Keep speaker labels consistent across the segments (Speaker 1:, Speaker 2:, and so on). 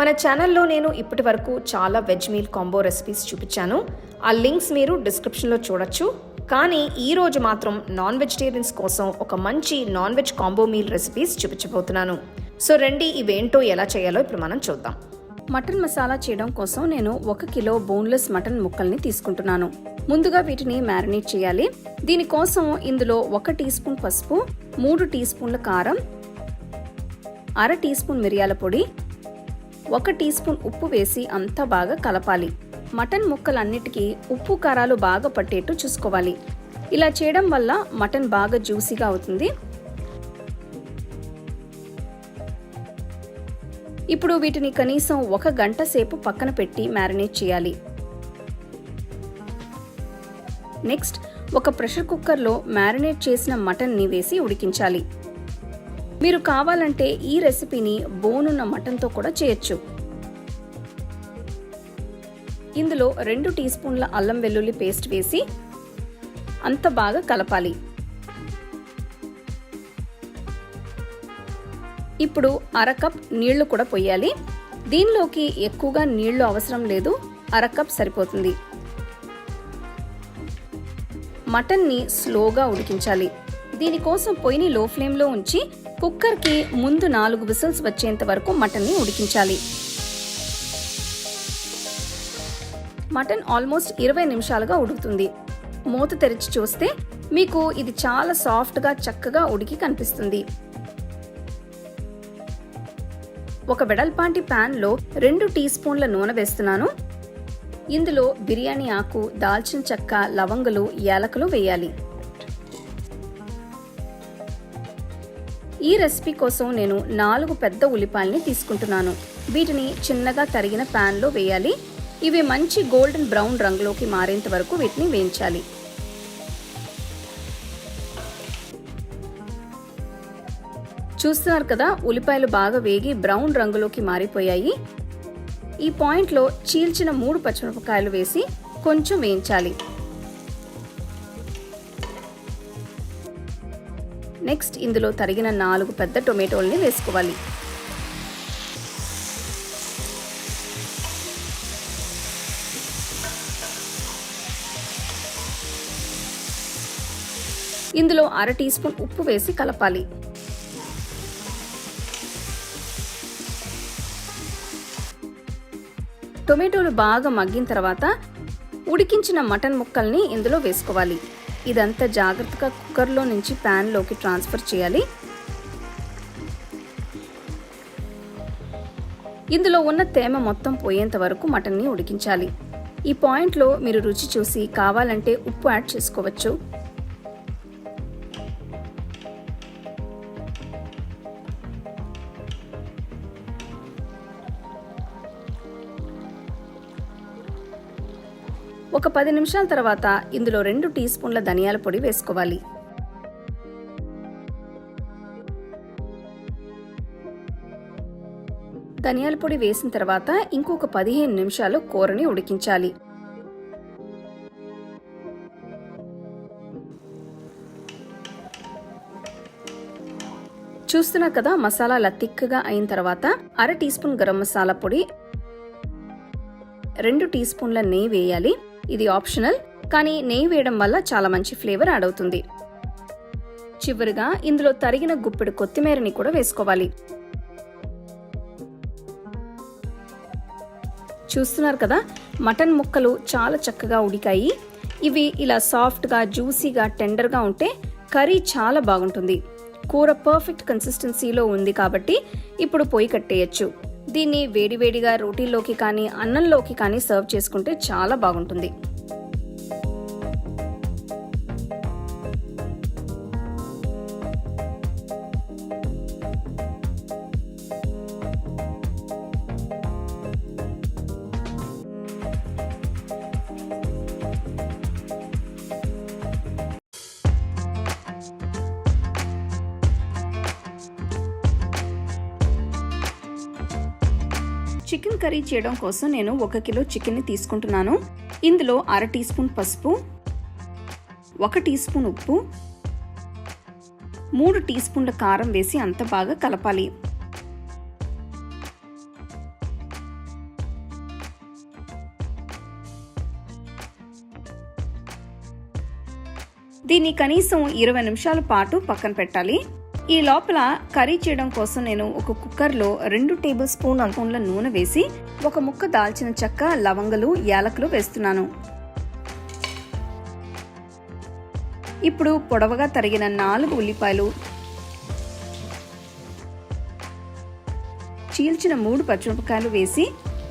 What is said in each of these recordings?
Speaker 1: మన ఛానల్లో నేను ఇప్పటి వరకు చాలా వెజ్ మీల్ కాంబో రెసిపీస్ చూపించాను. ఆ లింక్స్ మీరు డిస్క్రిప్షన్లో చూడొచ్చు. కానీ ఈరోజు మాత్రం నాన్ వెజిటేరియన్స్ కోసం ఒక మంచి non veg combo meal recipes చూపించబోతున్నాను. సో రండి ఇవేంటో ఎలా చేయాలో ఇప్పుడు మనం చూద్దాం. మటన్ మసాలా చేయడం కోసం నేను ఒక కిలో బోన్లెస్ మటన్ ముక్కల్ని తీసుకుంటున్నాను. ముందుగా వీటిని మ్యారినేట్ చేయాలి. దీనికోసం ఇందులో ఒక టీ స్పూన్ పసుపు మూడు టీ స్పూన్ల కారం అర టీ స్పూన్ మిరియాల పొడి ఒక టీ స్పూన్ ఉప్పు వేసి అంతా బాగా కలపాలి. మటన్ ముక్కలన్నిటికీ ఉప్పు కారాలు బాగా పట్టేట్టు చూసుకోవాలి. ఇలా చేయడం వల్ల మటన్ బాగా జ్యూసీగా అవుతుంది. ఇప్పుడు వీటిని కనీసం ఒక గంట సేపు పక్కన పెట్టి మ్యారినేట్ చేయాలి. నెక్స్ట్ ఒక ప్రెషర్ కుక్కర్లో మ్యారినేట్ చేసిన మటన్ని వేసి ఉడికించాలి. మీరు కావాలంటే ఈ రెసిపీని బోనున్న మటన్తో కూడా చేయొచ్చు. ఇందులో రెండు టీ స్పూన్ల అల్లం వెల్లుల్లి పేస్ట్ వేసి అంత బాగా కలపాలి. ఇప్పుడు అర కప్ నీళ్ళు కూడా పొయ్యాలి దీనిలోకి ఎక్కువగా నీళ్ళు అవసరం లేదు. అర కప్ సరిపోతుంది. మటన్ని స్లోగా ఉడికించాలి. దీనికోసం పొయ్యిని లో ఫ్లేమ్లో ఉంచి కుక్కర్కి ముందు నాలుగు విసిల్స్ వచ్చేంత వరకు మటన్ని ఉడికించాలి. మటన్ ఆల్మోస్ట్ ఇరవై నిమిషాలుగా ఉడుకుతుంది. మూత తెరిచి చూస్తే మీకు ఇది చాలా సాఫ్ట్గా చక్కగా ఉడికి కనిపిస్తుంది. ఒక వెడల్పాంటి ప్యాన్లో రెండు టీ స్పూన్ల నూనె వేస్తున్నాను. ఇందులో బిర్యానీ ఆకు దాల్చిన చెక్క లవంగులు యాలకులు వేయాలి. ఈ రెసిపీ కోసం నేను నాలుగు పెద్ద ఉల్లిపాయల్ని తీసుకుంటున్నాను. వీటిని చిన్నగా తరిగిన ప్యాన్లో వేయాలి. ఇవి మంచి గోల్డెన్ బ్రౌన్ రంగులోకి మారేంత వరకు వీటిని వేయించాలి. చూస్తున్నారు కదా ఉల్లిపాయలు బాగా వేగి బ్రౌన్ రంగులోకి మారిపోయాయి. ఈ పాయింట్లో చీల్చిన మూడు పచ్చిమిరపకాయలు వేసి కొంచెం వేయించాలి. నెక్స్ట్ ఇందులో తరిగిన నాలుగు పెద్ద టొమాటోల్ని వేసుకోవాలి. ఇందులో అర టీ స్పూన్ ఉప్పు వేసి కలపాలి. టొమాటోలు బాగా మగ్గిన తర్వాత ఉడికించిన మటన్ ముక్కల్ని ఇందులో వేసుకోవాలి. ఇదంతా జాగ్రత్తగా కుక్కర్లో నుంచి ప్యాన్లోకి ట్రాన్స్ఫర్ చేయాలి. ఇందులో ఉన్న తేమ మొత్తం పోయేంత వరకు మటన్ని ఉడికించాలి. ఈ పాయింట్లో మీరు రుచి చూసి కావాలంటే ఉప్పు యాడ్ చేసుకోవచ్చు. ఒక పది నిమిషాల తర్వాత ఇందులో రెండు టీ స్పూన్ల ధనియాల పొడి వేసుకోవాలి. ధనియాల పొడి వేసిన తర్వాత ఇంకొక పదిహేను నిమిషాలు కూరని ఉడికించాలి. చూస్తున్నారు కదా మసాలా తిక్కగా అయిన తర్వాత అర టీ స్పూన్ గరం మసాలా పొడి రెండు టీ స్పూన్ల నెయ్యి వేయాలి. ఇది ఆప్షనల్ కానీ నెయ్యి వేయడం వల్ల చాలా మంచి ఫ్లేవర్ యాడ్ అవుతుంది. చివరిగా ఇందులో తరిగిన గుప్పెడు కొత్తిమీరని కూడా వేసుకోవాలి. చూస్తున్నారు కదా మటన్ ముక్కలు చాలా చక్కగా ఉడికాయి. ఇవి ఇలా సాఫ్ట్గా జ్యూసీగా టెండర్గా ఉంటే కర్రీ చాలా బాగుంటుంది. కూర పర్ఫెక్ట్ కన్సిస్టెన్సీలో ఉంది కాబట్టి ఇప్పుడు పొయ్యి కట్టేయచ్చు. దీన్ని వేడివేడిగా రోటీలోకి కానీ అన్నంలోకి కానీ సర్వ్ చేసుకుంటే చాలా బాగుంటుంది. చికెన్ కర్రీ చేయడం కోసం నేను ఒక కిలో చికెన్ని తీసుకుంటున్నాను. ఇందులో అర టీ స్పూన్ పసుపు ఒక టీ స్పూన్ ఉప్పు మూడు టీ స్పూన్ల కారం వేసి అంత బాగా కలపాలి.
Speaker 2: దీన్ని కనీసం ఇరవై నిమిషాల పాటు పక్కన పెట్టాలి. ఈ లోపల కర్రీ చేయడం కోసం నేను ఒక కుక్కర్లో రెండు టేబుల్ స్పూన్ స్పూన్ల నూనె వేసి ఒక ముక్క దాల్చిన చెక్క లవంగలు యాలకులు వేస్తున్నాను. ఇప్పుడు పొడవగా తరిగిన నాలుగు ఉల్లిపాయలు చీల్చిన మూడు పచ్చిమిరపకాయలు వేసి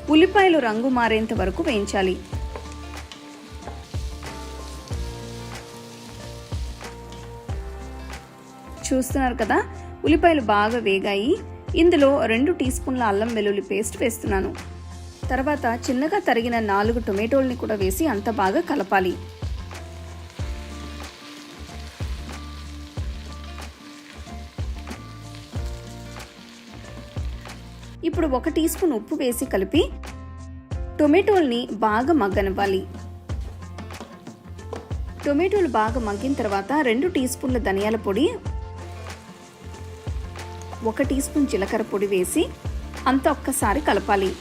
Speaker 2: ఉల్లిపాయలు రంగు మారేంత వరకు వేయించాలి. చూస్తున్నారు కదా ఉల్లిపాయలు బాగా వేగాయి. ఇందులో రెండు టీ స్పూన్ల అల్లం వెల్లుల్లి పేస్ట్ వేస్తున్నాను. తర్వాత చిన్నగా తరిగిన నాలుగు టొమాటోల్ని కూడా వేసి అంత బాగా కలపాలి. ఇప్పుడు ఒక టీ స్పూన్ ఉప్పు వేసి కలిపి టొమాటోల్ని బాగా మగ్గనివ్వాలి. టొమాటోలు బాగా మగ్గిన తర్వాత రెండు టీ స్పూన్ల ధనియాల పొడి ఒక టీ స్పూన్ జీలకర్ర పొడి వేసి అంత ఒక్కసారి కలపాలి.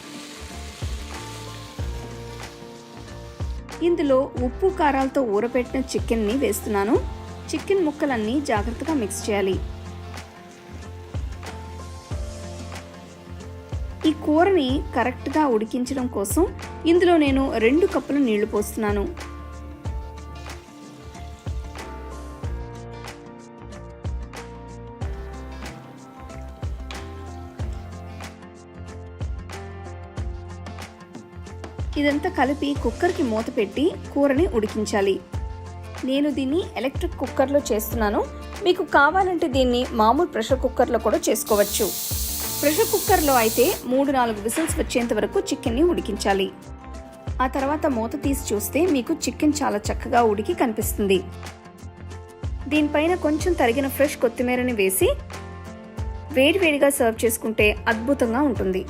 Speaker 2: ఇందులో ఉప్పు కారాలతో ఊరపెట్టిన చికెన్ని వేస్తున్నాను. చికెన్ ముక్కలన్నీ జాగ్రత్తగా మిక్స్ చేయాలి. ఈ కూరని కరెక్ట్గా ఉడికించడం కోసం ఇందులో నేను రెండు కప్పులు నీళ్ళు పోస్తున్నాను. ఇదంతా కలిపి కుక్కర్కి మూత పెట్టి కూరని ఉడికించాలి. నేను దీన్ని ఎలక్ట్రిక్ కుక్కర్లో చేస్తున్నాను. మీకు కావాలంటే దీన్ని మామూలు ప్రెషర్ కుక్కర్లో కూడా చేసుకోవచ్చు. ప్రెషర్ కుక్కర్లో అయితే మూడు నాలుగు విజిల్స్ వచ్చేంత వరకు చికెన్ని ఉడికించాలి. ఆ తర్వాత మూత తీసి చూస్తే మీకు చికెన్ చాలా చక్కగా ఉడికి కనిపిస్తుంది. దీనిపైన కొంచెం తరిగిన ఫ్రెష్ కొత్తిమీరని వేసి వేడివేడిగా సర్వ్ చేసుకుంటే అద్భుతంగా ఉంటుంది.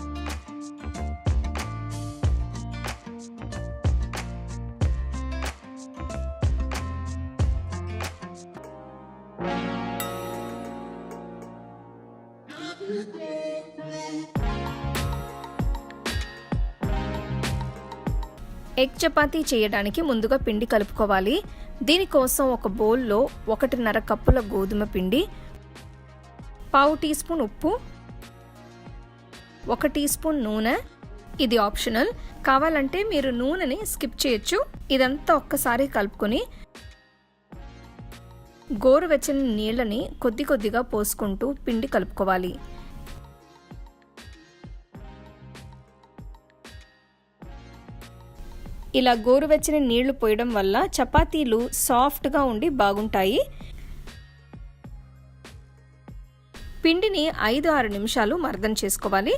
Speaker 2: ఎగ్ చపాతీ చేయడానికి ముందుగా పిండి కలుపుకోవాలి. దీనికోసం ఒక బౌల్లో ఒకటిన్నర కప్పుల గోధుమ పిండి పావు టీ స్పూన్ ఉప్పు ఒక టీ స్పూన్ నూనె. ఇది ఆప్షనల్. కావాలంటే మీరు నూనెని స్కిప్ చేయొచ్చు. ఇదంతా ఒక్కసారి కలుపుకొని గోరువెచ్చని నీళ్ళని కొద్ది కొద్దిగా పోసుకుంటూ పిండి కలుపుకోవాలి. ఇలా గోరువెచ్చని నీళ్ళు పోయడం వల్ల చపాతీలు సాఫ్ట్గా ఉండి బాగుంటాయి. పిండిని ఐదు ఆరు నిమిషాలు మర్దన చేసుకోవాలి.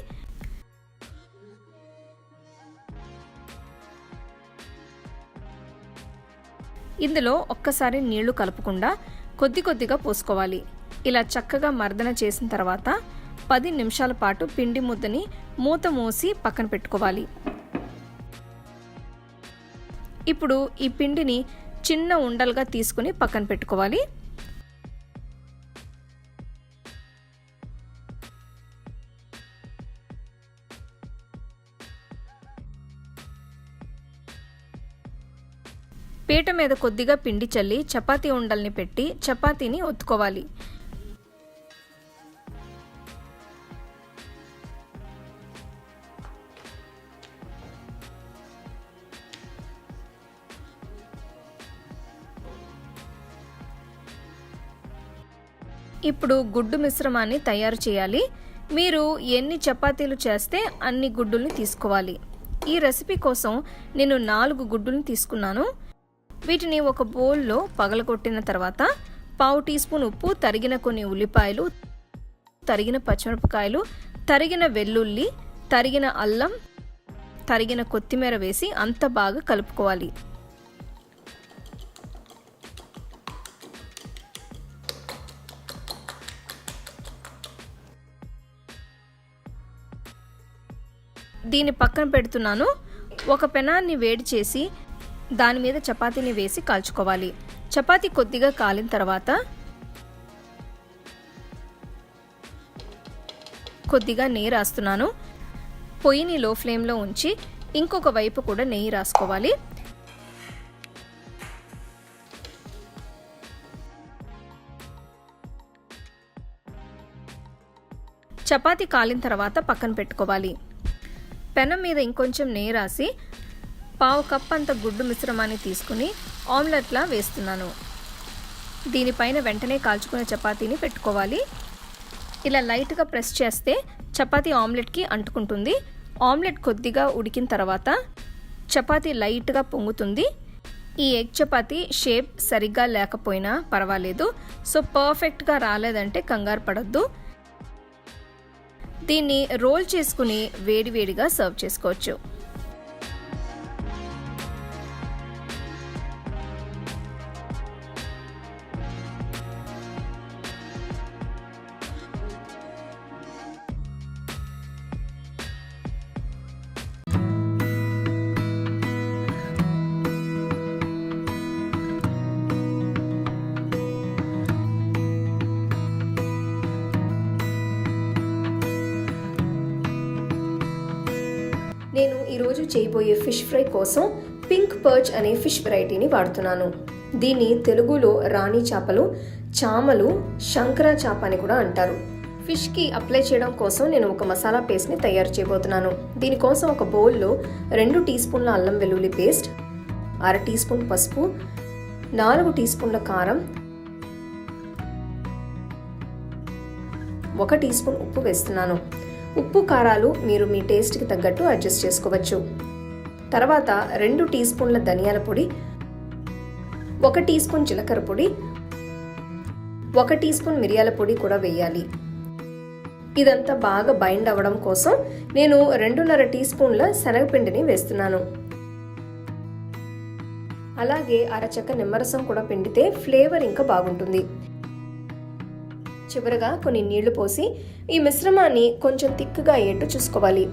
Speaker 2: ఇందులో ఒక్కసారి నీళ్ళు కలపకుండా కొద్ది కొద్దిగా పోసుకోవాలి. ఇలా చక్కగా మర్దన చేసిన తర్వాత పది నిమిషాల పాటు పిండి ముద్దని మూత మూసి పక్కన పెట్టుకోవాలి. ఇప్పుడు ఈ పిండిని చిన్న ఉండలుగా తీసుకుని పక్కన పెట్టుకోవాలి. పీట మీద కొద్దిగా పిండి చల్లి చపాతీ ఉండల్ని పెట్టి చపాతీని ఒత్తుకోవాలి. ఇప్పుడు గుడ్డు మిశ్రమాన్ని తయారు చేయాలి. మీరు ఎన్ని చపాతీలు చేస్తే అన్ని గుడ్డుల్ని తీసుకోవాలి. ఈ రెసిపీ కోసం నేను నాలుగు గుడ్డుల్ని తీసుకున్నాను. వీటిని ఒక బౌల్లో పగలగొట్టిన తర్వాత పావు టీ స్పూన్ ఉప్పు తరిగిన కొన్ని ఉల్లిపాయలు తరిగిన పచ్చిమిరపకాయలు తరిగిన వెల్లుల్లి తరిగిన అల్లం తరిగిన కొత్తిమీర వేసి అంత బాగా కలుపుకోవాలి. దీన్ని పక్కన పెడుతున్నాను. ఒక పెనాన్ని వేడి చేసి దాని మీద చపాతీని వేసి కాల్చుకోవాలి. చపాతి కొద్దిగా కాలిన తర్వాత కొద్దిగా నెయ్యి రాస్తున్నాను. పొయ్యిని లో ఫ్లేమ్లో ఉంచి ఇంకొక వైపు కూడా నెయ్యి రాసుకోవాలి. చపాతి కాలిన తర్వాత పక్కన పెట్టుకోవాలి. పెనం మీద ఇంకొంచెం నెయ్యి రాసి పావు కప్ అంత గుడ్డు మిశ్రమాన్ని తీసుకుని ఆమ్లెట్లా వేస్తున్నాను. దీనిపైన వెంటనే కాల్చుకునే చపాతీని పెట్టుకోవాలి. ఇలా లైట్గా ప్రెస్ చేస్తే చపాతీ ఆమ్లెట్కి అంటుకుంటుంది. ఆమ్లెట్ కొద్దిగా ఉడికిన తర్వాత చపాతీ లైట్గా పొంగుతుంది. ఈ ఎగ్ చపాతీ షేప్ సరిగ్గా లేకపోయినా పర్వాలేదు. సో పర్ఫెక్ట్గా రాలేదంటే కంగారు పడద్దు. దీన్ని రోల్ చేసుకుని వేడివేడిగా సర్వ్ చేసుకోవచ్చు. ఫ్రై కోసం పింక్ పర్చ్ అనే ఫిష్ వెరైటీని వాడుతున్నాను. దీన్ని తెలుగులో రాణి చేపలు చామలు శంకర చేప అని కూడా అంటారు. ఫిష్కి అప్లై చేయడం కోసం నేను ఒక మసాలా పేస్ట్ని తయారు చేయబోతున్నాను. దీనికోసం ఒక బౌల్లో రెండు టీ స్పూన్ల అల్లం వెల్లుల్లి పేస్ట్ అర టీ స్పూన్ పసుపు నాలుగు టీ స్పూన్ల కారం ఒక టీ స్పూన్ ఉప్పు వేస్తున్నాను. ఉప్పు కారాలు మీరు మీ టేస్ట్కి తగ్గట్టు అడ్జస్ట్ చేసుకోవచ్చు. తర్వాత రెండు టీ స్పూన్ల ధనియాల పొడి ఒక టీ స్పూన్ జీలకర్ర పొడి ఒక టీ స్పూన్ మిరియాల పొడి కూడా వేయాలి. ఇదంతా బాగా బైండ్ అవ్వడం కోసం నేను రెండున్నర టీ స్పూన్ల శనగపిండిని వేస్తున్నాను. అలాగే అరచక్క నిమ్మరసం కూడా పిండితే ఫ్లేవర్ ఇంకా బాగుంటుంది. చివరగా కొన్ని నీళ్ళు పోసి ఈ మిశ్రమాన్ని కొంచెం తిక్కుగా అయ్యేట్టు చూసుకోవాలి.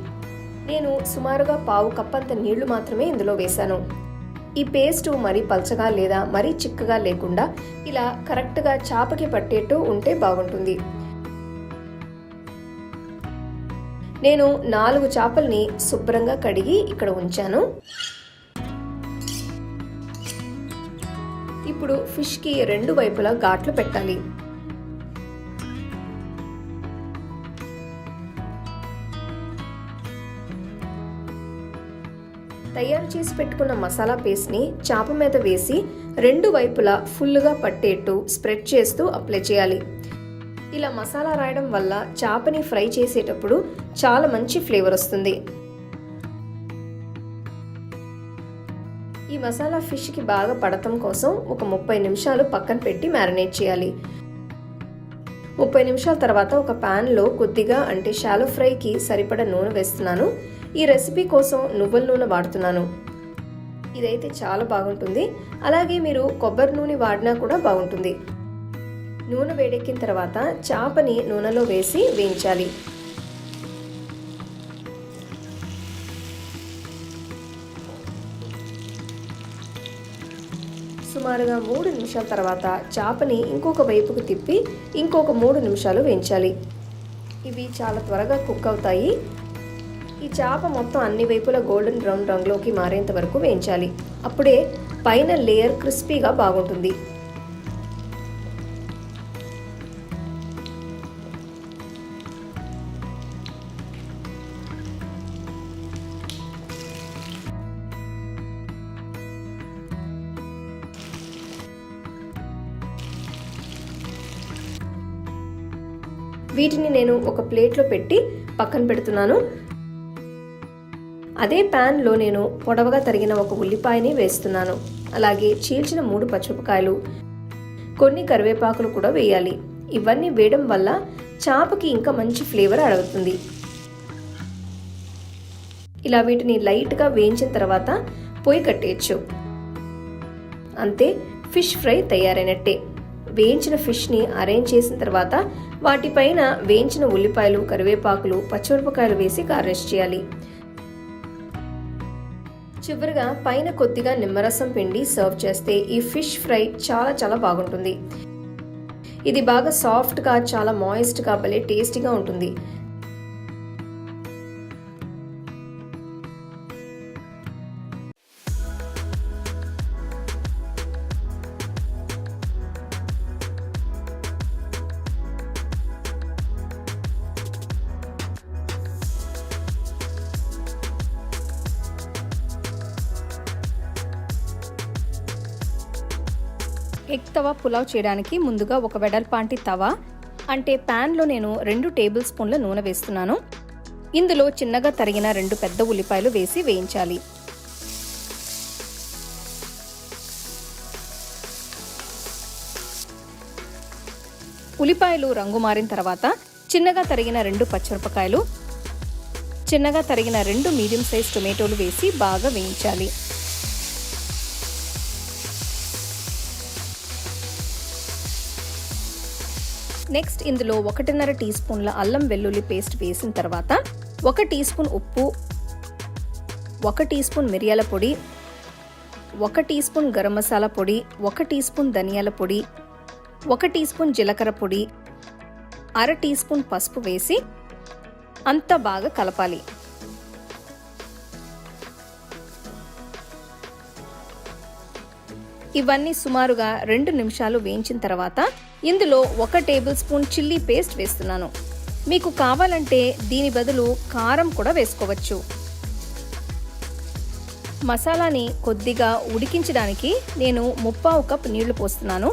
Speaker 2: నేను సుమారుగా పావు కప్పంత నీళ్ళు మాత్రమే ఇందులో వేశాను. ఈ పేస్టు మరీ పల్చగా లేదా మరీ చిక్కగా లేకుండా ఇలా కరెక్ట్గా చాపకి పట్టేట్టు ఉంటే బాగుంటుంది. నేను నాలుగు చేపల్ని శుభ్రంగా కడిగి ఇక్కడ ఉంచాను. ఇప్పుడు ఫిష్కి రెండు వైపులా ఘాట్లు పెట్టాలి. తయారు చేసి పెట్టుకున్న మసాలా పేస్ట్ని చాప మీద వేసి రెండు వైపులా ఫుల్గా పట్టేట్టు స్ప్రెడ్ చేస్తూ అప్లై చేయాలి. ఇలా మసాలా రాయడం వల్ల చాపని ఫ్రై చేసేటప్పుడు చాలా మంచి ఫ్లేవర్ వస్తుంది. ఈ మసాలా ఫిష్కి బాగా పడటం కోసం ఒక ముప్పై నిమిషాలు పక్కన పెట్టి మ్యారినేట్ చేయాలి. ముప్పై నిమిషాల తర్వాత ఒక ప్యాన్లో కొద్దిగా అంటే షాలో ఫ్రైకి సరిపడ నూనె వేస్తున్నాను. ఈ రెసిపీ కోసం నువ్వుల నూనె వాడుతున్నాను. ఇదైతే చాలా బాగుంటుంది. అలాగే మీరు కొబ్బరి నూనె వాడినా కూడా బాగుంటుంది. నూనె వేడెక్కిన తర్వాత చేపని నూనెలో వేసి వేయించాలి. సుమారుగా మూడు నిమిషాల తర్వాత చేపని ఇంకొక వైపుకు తిప్పి ఇంకొక మూడు నిమిషాలు వేయించాలి. ఇవి చాలా త్వరగా కుక్ అవుతాయి. ఈ చేప మొత్తం అన్ని వైపులా గోల్డెన్ బ్రౌన్ రంగులోకి మారేంత వరకు వేయించాలి. అప్పుడే పైన లేయర్ క్రిస్పీగా బాగుంటుంది. వీటిని నేను ఒక ప్లేట్లో పెట్టి పక్కన పెడుతున్నాను. అదే ప్యాన్లో నేను పొడవగా తరిగిన ఒక ఉల్లిపాయని వేస్తున్నాను. అలాగే చీల్చిన మూడు పచ్చిమిరపకాయలు కొన్ని కరివేపాకులు కూడా వేయాలి. ఇవన్నీ వేయడం వల్ల చాపకి ఇంకా మంచి ఫ్లేవర్ అడుగుతుంది. ఇలా వీటిని లైట్గా వేయించిన తర్వాత పొయ్యి కట్టేయచ్చు. అంతే ఫిష్ ఫ్రై తయారైనట్టే. వేయించిన ఫిష్ని అరేంజ్ చేసిన తర్వాత వాటిపైన వేయించిన ఉల్లిపాయలు కరివేపాకులు పచ్చిమిరపకాయలు వేసి గార్నిష్ చేయాలి. చివరిగా పైన కొద్దిగా నిమ్మరసం పిండి సర్వ్ చేస్తే ఈ ఫిష్ ఫ్రై చాలా చాలా బాగుంటుంది. ఇది బాగా సాఫ్ట్గా చాలా మాయిస్ట్గా భలే టేస్టీగా ఉంటుంది. పులావ్ చేయడానికి ముందుగా ఒక వెడల్పాంటి తవా అంటే ప్యాన్లో నేను రెండు టేబుల్ స్పూన్ల నూనె వేస్తున్నాను. ఇందులో చిన్నగా తరిగిన రెండు పెద్ద ఉల్లిపాయలు వేసి వేయించాలి. ఉల్లిపాయలు రంగు మారిన తర్వాత చిన్నగా తరిగిన రెండు పచ్చిమిరపకాయలు చిన్నగా తరిగిన రెండు మీడియం సైజ్ టొమాటోలు వేసి బాగా వేయించాలి. నెక్స్ట్ ఇందులో ఒకటిన్నర టీ స్పూన్ల అల్లం వెల్లుల్లి పేస్ట్ వేసిన తర్వాత ఒక టీ స్పూన్ ఉప్పు ఒక టీ స్పూన్ మిరియాల పొడి ఒక టీ స్పూన్ గరం మసాలా పొడి ఒక టీ స్పూన్ ధనియాల పొడి ఒక టీ స్పూన్ జీలకర్ర పొడి అర టీ స్పూన్ పసుపు వేసి అంతా బాగా కలపాలి. ఇవన్నీ సుమారుగా రెండు నిమిషాలు వేయించిన తర్వాత ఇందులో ఒక టేబుల్ స్పూన్ చిల్లీ పేస్ట్ వేస్తున్నాను. మీకు కావాలంటే దీని బదులు కారం కూడా వేసుకోవచ్చు. మసాలాని కొద్దిగా ఉడికించడానికి నేను ముప్పావు కప్ నీళ్ళు పోస్తున్నాను.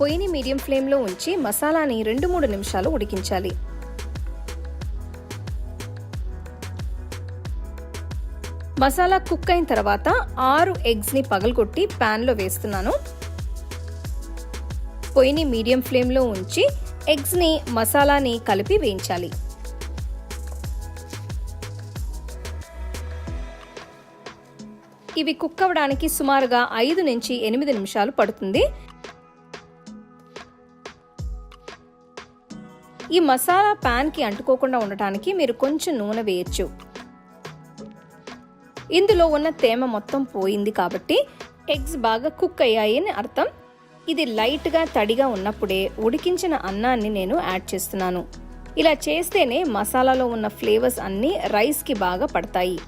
Speaker 2: పొయ్యిని మీడియం ఫ్లేమ్లో ఉంచి మసాలాని రెండు మూడు నిమిషాలు ఉడికించాలి. మసాలా కుక్ అయిన తర్వాత ఆరు ఎగ్స్ని పగలగొట్టి ప్యాన్లో వేస్తున్నాను. పొయ్యిని మీడియం ఫ్లేమ్లో ఉంచి ఎగ్స్ని మసాలాని కలిపి వేయించాలి. ఇవి కుక్ అవ్వడానికి సుమారుగా ఐదు నుంచి ఎనిమిది నిమిషాలు పడుతుంది. ఈ మసాలా ప్యాన్కి అంటుకోకుండా ఉండటానికి మీరు కొంచెం నూనె వేయచ్చు. ఇందులో ఉన్న తేమ మొత్తం పోయింది కాబట్టి ఎగ్స్ బాగా కుక్ అయ్యాయి అని అర్థం. ఇది లైట్గా తడిగా ఉన్నప్పుడే ఉడికించిన అన్నాన్ని నేను యాడ్ చేస్తున్నాను. ఇలా చేస్తేనే మసాలాలో ఉన్న ఫ్లేవర్స్ అన్నీ రైస్కి బాగా పడతాయి.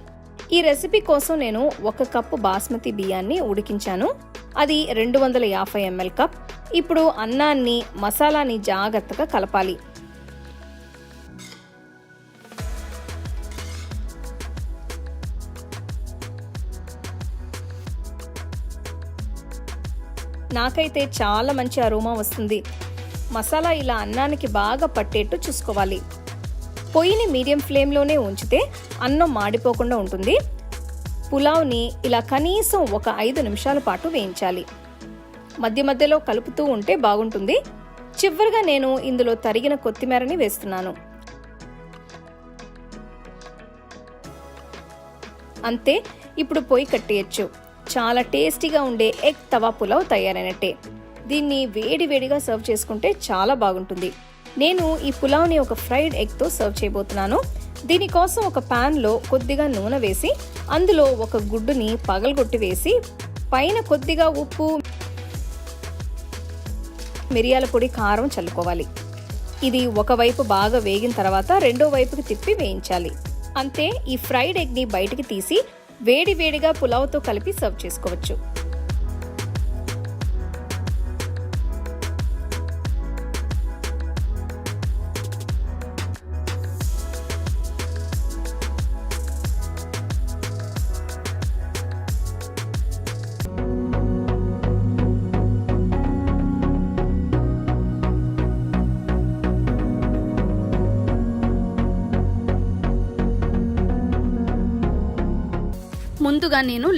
Speaker 2: ఈ రెసిపీ కోసం నేను ఒక కప్పు బాస్మతి బియ్యాన్ని ఉడికించాను. అది రెండు వందల యాభై ఎంఎల్ కప్. ఇప్పుడు అన్నాన్ని మసాలాని జాగ్రత్తగా కలపాలి. నాకైతే చాలా మంచి అరోమా వస్తుంది. మసాలా ఇలా అన్నానికి బాగా పట్టేట్టు చూసుకోవాలి. పొయ్యిని మీడియం ఫ్లేమ్లోనే ఉంచితే అన్నం మాడిపోకుండా ఉంటుంది. పులావ్ని ఇలా కనీసం ఒక ఐదు నిమిషాల పాటు వేయించాలి. మధ్య మధ్యలో కలుపుతూ ఉంటే బాగుంటుంది. చివరిగా నేను ఇందులో తరిగిన కొత్తిమీరని వేస్తున్నాను. అంతే ఇప్పుడు పొయ్యి కట్టేయచ్చు. చాలా టేస్టీగా ఉండే ఎగ్ తవా పులావ్ తయారైనట్టే దీన్ని వేడి వేడిగా సర్వ్ చేసుకుంటే చాలా బాగుంటుంది. నేను ఈ పులావ్ని ఒక ఫ్రైడ్ ఎగ్తో సర్వ్ చేయబోతున్నాను. దీనికోసం ఒక ప్యాన్లో కొద్దిగా నూనె వేసి అందులో ఒక గుడ్డుని పగలగొట్టి వేసి పైన కొద్దిగా ఉప్పు మిరియాల పొడి కారం చల్లుకోవాలి. ఇది ఒకవైపు బాగా వేగిన తర్వాత రెండో వైపుకి తిప్పి వేయించాలి. అంతే ఈ ఫ్రైడ్ ఎగ్ని బయటికి తీసి వేడి వేడిగా పులావ్తో కలిపి సర్వ్ చేసుకోవచ్చు.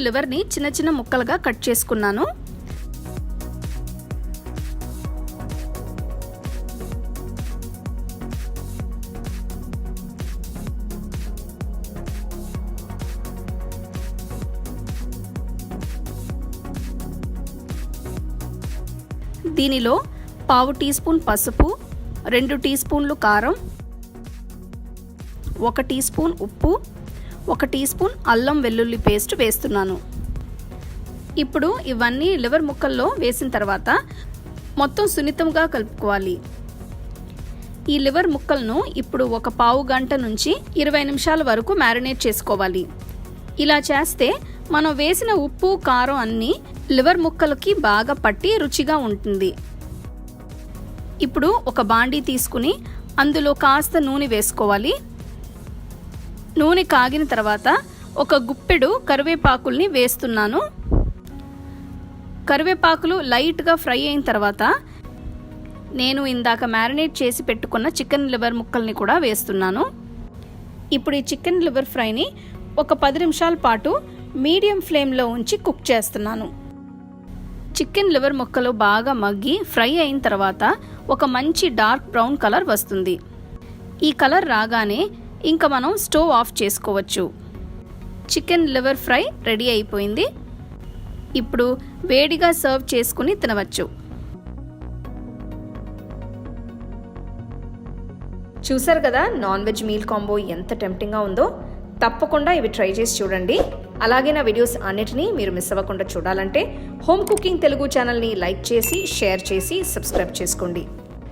Speaker 2: లివర్ని చిన్న చిన్న ముక్కలుగా కట్ చేసుకున్నాను. దీనిలో పావు టీ స్పూన్ పసుపు రెండు టీ స్పూన్లు కారం ఒక టీ స్పూన్ ఉప్పు ఒక టీ స్పూన్ అల్లం వెల్లుల్లి పేస్ట్ వేస్తున్నాను. ఇప్పుడు ఇవన్నీ లివర్ ముక్కల్లో వేసిన తర్వాత మొత్తం సున్నితంగా కలుపుకోవాలి. ఈ లివర్ ముక్కలను ఇప్పుడు ఒక పావు గంట నుంచి ఇరవై నిమిషాల వరకు మ్యారినేట్ చేసుకోవాలి. ఇలా చేస్తే మనం వేసిన ఉప్పు కారం అన్నీ లివర్ ముక్కలకి బాగా పట్టి రుచిగా ఉంటుంది. ఇప్పుడు ఒక బాండీ తీసుకుని అందులో కాస్త నూనె వేసుకోవాలి. నూనె కాగిన తర్వాత
Speaker 1: ఒక గుప్పెడు కరివేపాకుల్ని వేస్తున్నాను. కరివేపాకులు లైట్గా ఫ్రై అయిన తర్వాత నేను ఇందాక మ్యారినేట్ చేసి పెట్టుకున్న చికెన్ లివర్ ముక్కల్ని కూడా వేస్తున్నాను. ఇప్పుడు ఈ చికెన్ లివర్ ఫ్రైని ఒక పది నిమిషాల పాటు మీడియం ఫ్లేమ్లో ఉంచి కుక్ చేస్తున్నాను. చికెన్ లివర్ ముక్కలు బాగా మగ్గి ఫ్రై అయిన తర్వాత ఒక మంచి డార్క్ బ్రౌన్ కలర్ వస్తుంది. ఈ కలర్ రాగానే ఇంకా మనం స్టవ్ ఆఫ్ చేసుకోవచ్చు. చికెన్ లివర్ ఫ్రై రెడీ అయిపోయింది. ఇప్పుడు వేడిగా సర్వ్ చేసుకుని తినవచ్చు.
Speaker 2: చూసారు కదా నాన్ వెజ్ మీల్ కాంబో ఎంత టెంప్టింగ్గా ఉందో? తప్పకుండా ఇవి ట్రై చేసి చూడండి. అలాగే నా వీడియోస్ అన్నిటినీ మీరు మిస్ అవ్వకుండా చూడాలంటే హోమ్ కుకింగ్ తెలుగు ఛానల్ని లైక్ చేసి షేర్ చేసి సబ్స్క్రైబ్ చేసుకోండి.